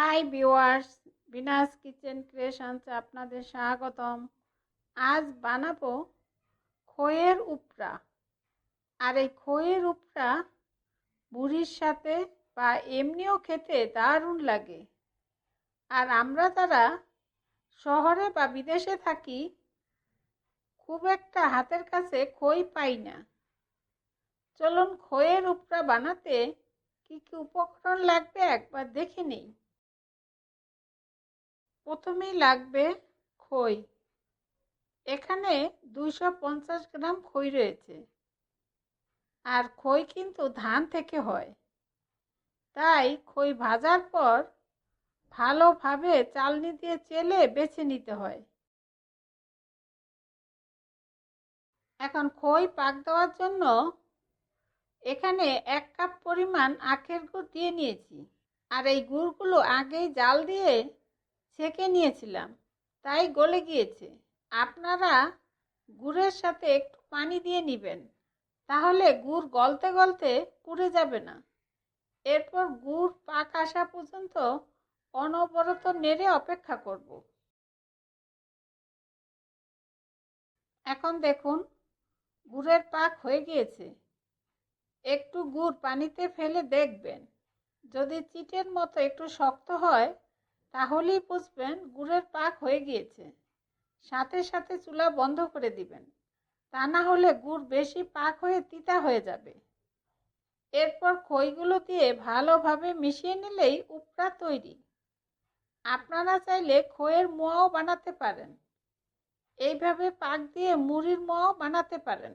High viewers Bina's kitchen ক্রিয়েশনসে আপনাদের স্বাগতম। আজ বানাবো খইয়ের উপরা আর এই খইয়ের উপরা বুড়ির সাথে বা এমনিও খেতে দারুণ লাগে। আর আমরা যারা শহরে বা বিদেশে থাকি, খুব একটা হাতের কাছে খই পাই না। চলুন খইয়ের উপরা বানাতে কি কি উপকরণ লাগবে একবার দেখে নিই। প্রথমেই লাগবে খই। এখানে দুইশো পঞ্চাশ গ্রাম খই রয়েছে। আর খই কিন্তু ধান থেকে হয়। তাই খই ভাজার পর ভালোভাবে চালনি দিয়ে চেলে বেছে নিতে হয়। এখন খই পাক দেওয়ার জন্য এখানে এক কাপ পরিমাণ আখের গুড় দিয়ে নিয়েছি। আর এই গুড়গুলো আগেই জাল দিয়ে ছেঁকে নিয়েছিলাম, তাই গলে গিয়েছে। আপনারা গুড়ের সাথে একটু পানি দিয়ে নেবেন, তাহলে গুড় গলতে গলতে পুড়ে যাবে না। এরপর গুড় পাক আসা পর্যন্ত অনবরত নেড়ে অপেক্ষা করব। এখন দেখুন, গুড়ের পাক হয়ে গিয়েছে। একটু গুড় পানিতে ফেলে দেখবেন। যদি চিটের মতো একটু শক্ত হয় তাহলেই বুঝবেন গুড়ের পাক হয়ে গিয়েছে। সাথে সাথে চুলা বন্ধ করে দিবেন। তা না হলে গুড় বেশি পাক হয়ে তিতা হয়ে যাবে। এরপর খইগুলো দিয়ে ভালোভাবে মিশিয়ে নিলেই উপরা তৈরি। আপনারা চাইলে খইয়ের মোয়াও বানাতে পারেন। এইভাবে পাক দিয়ে মুড়ির মোয়াও বানাতে পারেন।